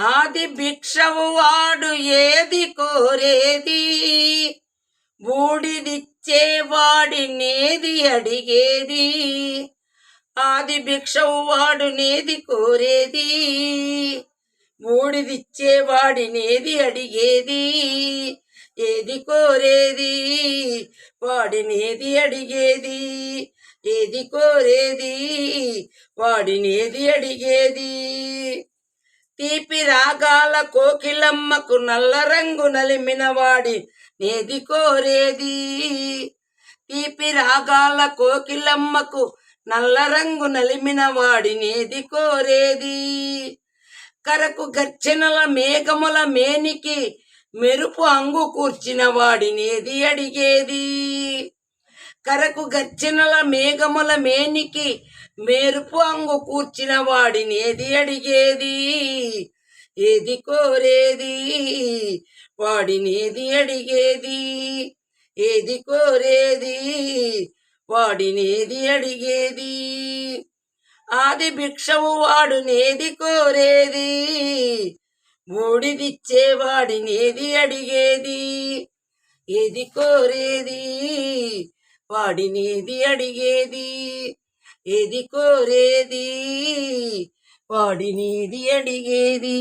ఆది భిక్షవు వాడు ఏది కోరేది? బూడిదిచ్చేవాడినేది అడిగేది? ఆది భిక్షవు వాడు నేది కోరేది? బూడిదిచ్చేవాడినేది అడిగేది? ఏది కోరేది? వాడినేది అడిగేది? ఏది కోరేది? వాడినేది అడిగేది? తీపి రాగాల కోకిలమ్మకు నల్ల రంగు నలిమినవాడి నేది కోరేది. తీపి రాగాల కోకిలమ్మకు నల్ల రంగు నలిమినవాడి నేది కోరేది. కరకు గర్జనల మేఘముల మేనికి మెరుపు అంగు కూర్చిన వాడినేది అడిగేది. కరకు గర్జనల మేఘముల మేనికి మెరుపు అంగు కూర్చిన వాడినేది అడిగేది? ఏది కోరేది? వాడినేది అడిగేది? ఏది కోరేది? వాడినేది అడిగేది? ఆది భిక్షవు వాడు నేది కోరేది? బూడిదిచ్చేవాడినేది అడిగేది? ఏది కోరేది? వాడినేది అడిగేది? ఏది కోరేది? వాడినేది అడిగేది.